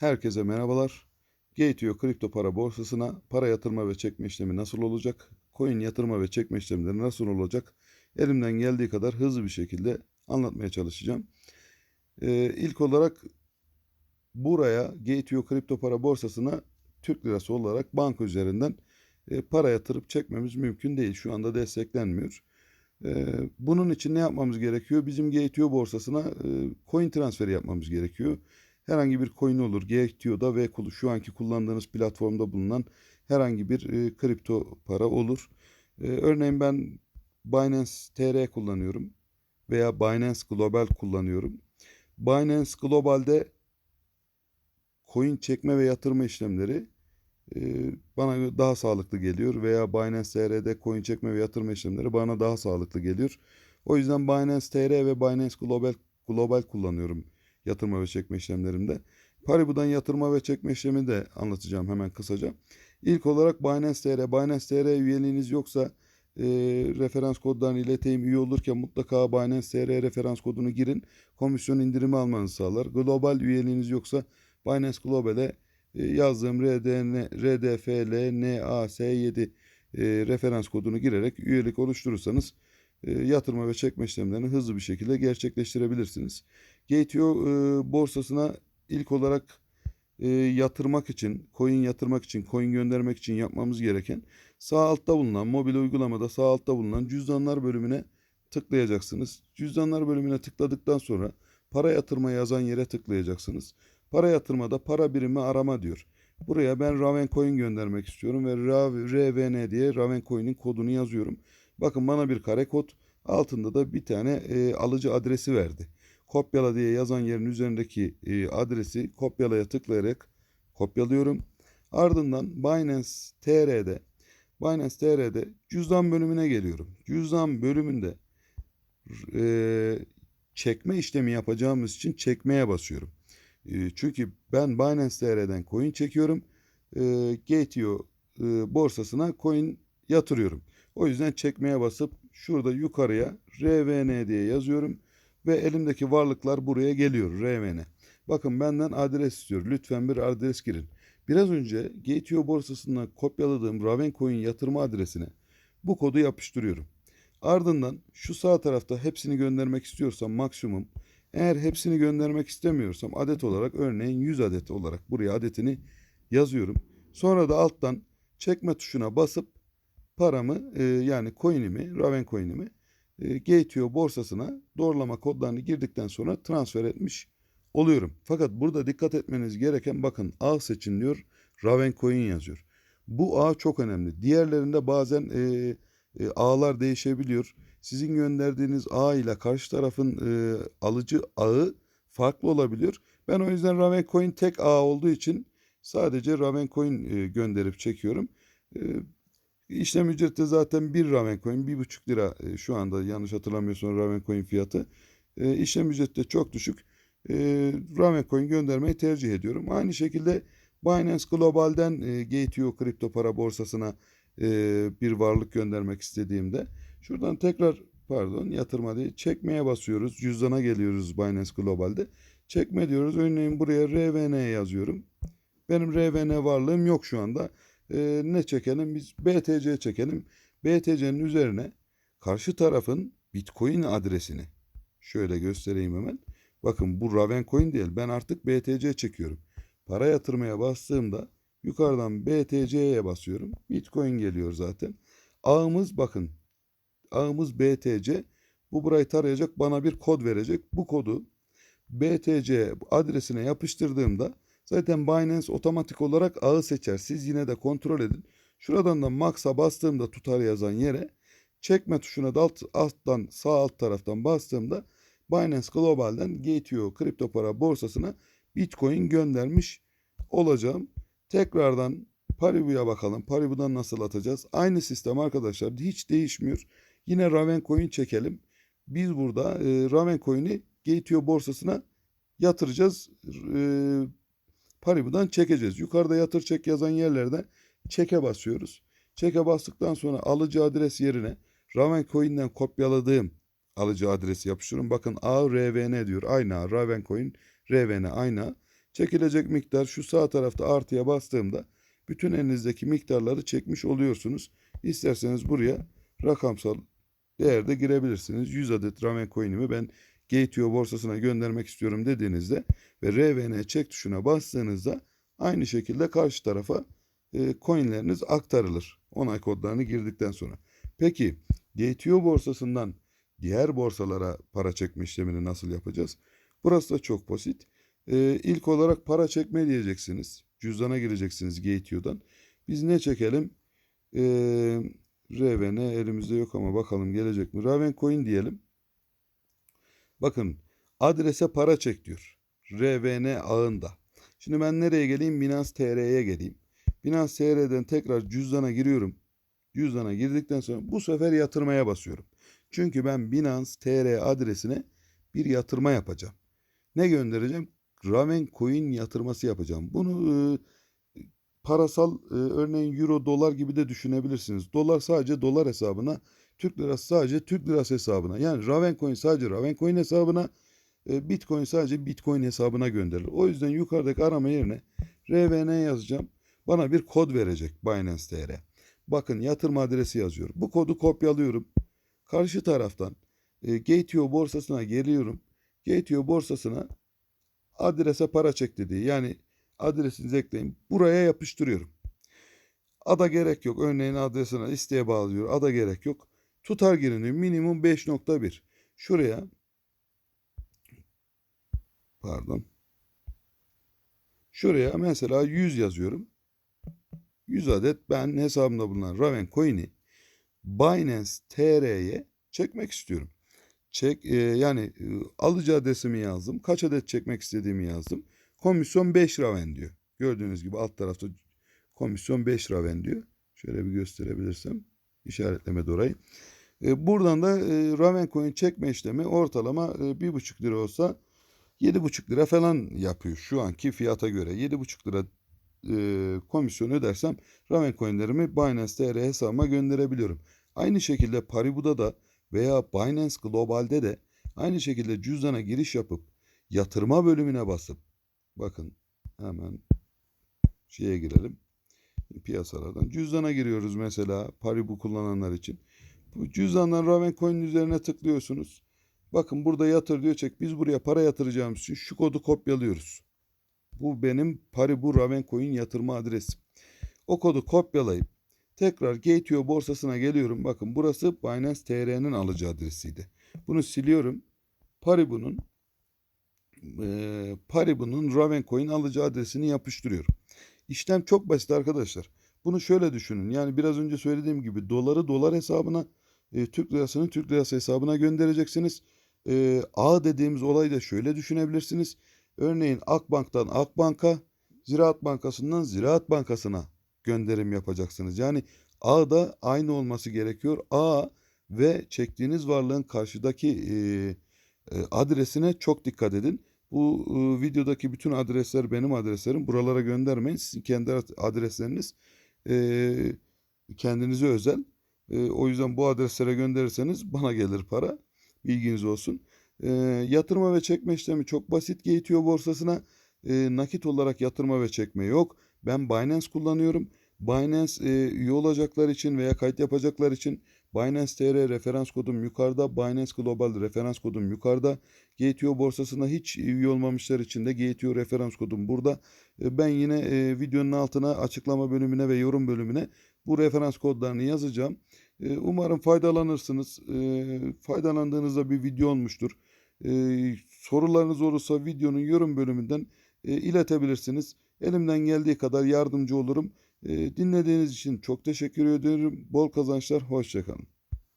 Herkese merhabalar. Gateo kripto para borsasına para yatırma ve çekme işlemi nasıl olacak? Coin yatırma ve çekme işlemleri nasıl olacak? Elimden geldiği kadar hızlı bir şekilde anlatmaya çalışacağım. Ee, ilk olarak buraya Gateo kripto para borsasına Türk lirası olarak banka üzerinden e, para yatırıp çekmemiz mümkün değil. Şu anda desteklenmiyor. Ee, bunun için ne yapmamız gerekiyor? Bizim Gateo borsasına e, coin transferi yapmamız gerekiyor. Herhangi bir coin olur. Gateo'da ve şu anki kullandığınız platformda bulunan herhangi bir e, kripto para olur. E, örneğin ben Binance TR kullanıyorum veya Binance Global kullanıyorum. Binance Global'de coin çekme ve yatırma işlemleri e, bana daha sağlıklı geliyor veya Binance TR'de coin çekme ve yatırma işlemleri bana daha sağlıklı geliyor. O yüzden Binance TR ve Binance Global Global kullanıyorum yatırma ve çekme işlemlerimde. Paribu'dan yatırma ve çekme işlemi de anlatacağım hemen kısaca. İlk olarak Binance TR. Binance TR üyeliğiniz yoksa e, referans kodlarını ileteyim. Üye olurken mutlaka Binance TR referans kodunu girin. Komisyon indirimi almanızı sağlar. Global üyeliğiniz yoksa Binance Global'e e, yazdığım RDN, RDFL NAS7 e, referans kodunu girerek üyelik oluşturursanız e, yatırma ve çekme işlemlerini hızlı bir şekilde gerçekleştirebilirsiniz. Gateo e, borsasına ilk olarak e, yatırmak için, coin yatırmak için, coin göndermek için yapmamız gereken sağ altta bulunan, mobil uygulamada sağ altta bulunan cüzdanlar bölümüne tıklayacaksınız. Cüzdanlar bölümüne tıkladıktan sonra para yatırma yazan yere tıklayacaksınız. Para yatırmada para birimi arama diyor. Buraya ben Raven Coin göndermek istiyorum ve RVN diye Raven Coin'in kodunu yazıyorum. Bakın bana bir kare kod altında da bir tane e, alıcı adresi verdi. Kopyala diye yazan yerin üzerindeki e, adresi kopyalaya tıklayarak kopyalıyorum. Ardından Binance TR'de Binance TR'de cüzdan bölümüne geliyorum. Cüzdan bölümünde e, çekme işlemi yapacağımız için çekmeye basıyorum. E, çünkü ben Binance TR'den coin çekiyorum. E, Gateo e, borsasına coin yatırıyorum. O yüzden çekmeye basıp şurada yukarıya RVN diye yazıyorum ve elimdeki varlıklar buraya geliyor RVN. Bakın benden adres istiyor. Lütfen bir adres girin. Biraz önce Gateo borsasından kopyaladığım Ravencoin yatırma adresine bu kodu yapıştırıyorum. Ardından şu sağ tarafta hepsini göndermek istiyorsam maksimum eğer hepsini göndermek istemiyorsam adet olarak örneğin 100 adet olarak buraya adetini yazıyorum. Sonra da alttan çekme tuşuna basıp paramı e, yani coin'imi, Raven e, Gateo borsasına doğrulama kodlarını girdikten sonra transfer etmiş oluyorum. Fakat burada dikkat etmeniz gereken bakın ağ seçin diyor. Raven coin yazıyor. Bu ağ çok önemli. Diğerlerinde bazen e, e, ağlar değişebiliyor. Sizin gönderdiğiniz ağ ile karşı tarafın e, alıcı ağı farklı olabiliyor. Ben o yüzden Raven coin tek ağ olduğu için sadece Raven coin e, gönderip çekiyorum. E, İşlem ücreti zaten bir Ravencoin, bir buçuk lira e, şu anda yanlış hatırlamıyorsam Ravencoin fiyatı. E, işlem ücreti de çok düşük. E, Ravencoin göndermeyi tercih ediyorum. Aynı şekilde Binance Global'den Gateo kripto para borsasına bir varlık göndermek istediğimde şuradan tekrar pardon yatırma değil çekmeye basıyoruz. Cüzdana geliyoruz Binance Global'de. Çekme diyoruz. Örneğin buraya RVN yazıyorum. Benim RVN varlığım yok şu anda e, ne çekelim? Biz BTC çekelim. BTC'nin üzerine karşı tarafın Bitcoin adresini şöyle göstereyim hemen. Bakın bu Ravencoin değil. Ben artık BTC çekiyorum. Para yatırmaya bastığımda yukarıdan BTC'ye basıyorum. Bitcoin geliyor zaten. Ağımız bakın. Ağımız BTC. Bu burayı tarayacak bana bir kod verecek. Bu kodu BTC adresine yapıştırdığımda Zaten Binance otomatik olarak ağı seçer. Siz yine de kontrol edin. Şuradan da Max'a bastığımda tutar yazan yere çekme tuşuna da alt, alttan sağ alt taraftan bastığımda Binance Global'den Gateo kripto para borsasına Bitcoin göndermiş olacağım. Tekrardan Paribu'ya bakalım. Paribu'dan nasıl atacağız? Aynı sistem arkadaşlar hiç değişmiyor. Yine Ravencoin çekelim. Biz burada e, Ravencoin'i Gateo borsasına yatıracağız. E, Paribu'dan çekeceğiz. Yukarıda yatır çek yazan yerlerde çeke basıyoruz. Çeke bastıktan sonra alıcı adres yerine Ravencoin'den kopyaladığım alıcı adresi yapıştırıyorum. Bakın A RVN diyor. Aynı A. Ravencoin RVN aynı A. Çekilecek miktar şu sağ tarafta artıya bastığımda bütün elinizdeki miktarları çekmiş oluyorsunuz. İsterseniz buraya rakamsal değerde girebilirsiniz. 100 adet Ramen coin'imi ben Gateo borsasına göndermek istiyorum dediğinizde ve RVN çek tuşuna bastığınızda aynı şekilde karşı tarafa e, coinleriniz aktarılır. Onay kodlarını girdikten sonra. Peki Gateo borsasından diğer borsalara para çekme işlemini nasıl yapacağız? Burası da çok basit. E, ilk olarak para çekme diyeceksiniz. Cüzdana gireceksiniz Gateo'dan. Biz ne çekelim? E, RVN elimizde yok ama bakalım gelecek mi? Raven Coin diyelim. Bakın adrese para çek diyor. RVN ağında. Şimdi ben nereye geleyim? Binance TR'ye geleyim. Binance TR'den tekrar cüzdana giriyorum. Cüzdana girdikten sonra bu sefer yatırmaya basıyorum. Çünkü ben Binance TR adresine bir yatırma yapacağım. Ne göndereceğim? Raven Coin yatırması yapacağım. Bunu e, parasal e, örneğin euro dolar gibi de düşünebilirsiniz. Dolar sadece dolar hesabına, Türk lirası sadece Türk lirası hesabına. Yani Raven Coin sadece Raven Coin hesabına, e, Bitcoin sadece Bitcoin hesabına gönderilir. O yüzden yukarıdaki arama yerine RVN yazacağım. Bana bir kod verecek Binance TR. Bakın yatırım adresi yazıyor. Bu kodu kopyalıyorum. Karşı taraftan e, Gateo borsasına geliyorum. Gateo borsasına adrese para çek dediği yani adresinizi ekleyin. Buraya yapıştırıyorum. Ada gerek yok. Örneğin adresine isteğe bağlıyor. Ada gerek yok. Tutar giriniyor. Minimum 5.1. Şuraya pardon. Şuraya mesela 100 yazıyorum. 100 adet ben hesabımda bulunan Raven Coin'i Binance TR'ye çekmek istiyorum. Çek e, yani e, alıcı adresimi yazdım. Kaç adet çekmek istediğimi yazdım. Komisyon 5 Raven diyor. Gördüğünüz gibi alt tarafta komisyon 5 Raven diyor. Şöyle bir gösterebilirsem işaretleme orayı. E, buradan da e, Raven coin çekme işlemi ortalama e, bir buçuk lira olsa 7,5 lira falan yapıyor şu anki fiyata göre. 7,5 lira e, komisyon ödersem Raven Binance TR hesabıma gönderebiliyorum. Aynı şekilde Paribu'da da veya Binance Global'de de aynı şekilde cüzdana giriş yapıp yatırma bölümüne basıp bakın hemen şeye girelim piyasalardan cüzdana giriyoruz mesela Paribu kullananlar için. Bu cüzdandan Raven Coin üzerine tıklıyorsunuz. Bakın burada yatır diyor çek. Biz buraya para yatıracağımız için şu kodu kopyalıyoruz. Bu benim Paribu Raven Coin yatırma adresim. O kodu kopyalayıp tekrar Gateo borsasına geliyorum. Bakın burası Binance TR'nin alıcı adresiydi. Bunu siliyorum. Paribu'nun e, Paribu'nun Raven Coin alıcı adresini yapıştırıyorum. İşlem çok basit arkadaşlar. Bunu şöyle düşünün. Yani biraz önce söylediğim gibi doları dolar hesabına, e, Türk lirasını Türk lirası hesabına göndereceksiniz. E, ağ dediğimiz olayı da şöyle düşünebilirsiniz. Örneğin Akbank'tan Akbank'a, Ziraat Bankası'ndan Ziraat Bankası'na gönderim yapacaksınız. Yani ağ da aynı olması gerekiyor. Ağ ve çektiğiniz varlığın karşıdaki e, e, adresine çok dikkat edin. Bu e, videodaki bütün adresler benim adreslerim. Buralara göndermeyin. Sizin kendi adresleriniz e, kendinize özel. E, o yüzden bu adreslere gönderirseniz bana gelir para. Bilginiz olsun. E, yatırma ve çekme işlemi çok basit. Gateo borsasına e, nakit olarak yatırma ve çekme yok. Ben Binance kullanıyorum. Binance e, üye olacaklar için veya kayıt yapacaklar için Binance TR referans kodum yukarıda. Binance Global referans kodum yukarıda. Gateo borsasına hiç üye olmamışlar için de Gateo referans kodum burada. E, ben yine e, videonun altına açıklama bölümüne ve yorum bölümüne bu referans kodlarını yazacağım. E, umarım faydalanırsınız. Faydalandığınızda bir video olmuştur. Sorularınız olursa videonun yorum bölümünden iletebilirsiniz. Elimden geldiği kadar yardımcı olurum. E, dinlediğiniz için çok teşekkür ediyorum. Bol kazançlar, hoşçakalın.